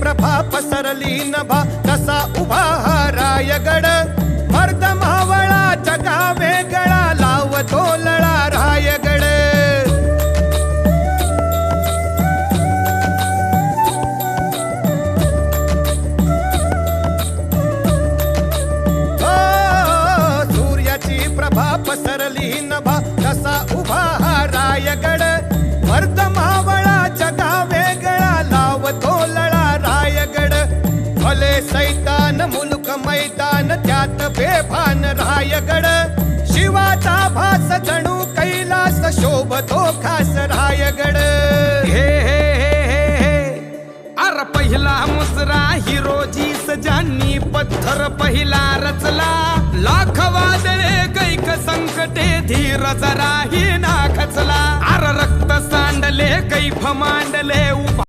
प्रभा पसरली नभा तसा उभा मैदान मुलुख मैदान त्यात बेभान रायगड. शिवाचा भास जणू कैलास शोभतो खास रायगड. हे हे हे हे हे. अर पहिला मुसरा हिरोजी सजानी पत्थर पहिला रचला. लाख वादळे कैक संकटे धीर जराही ना खचला. अर रक्त सांडले कैफ मांडले उभा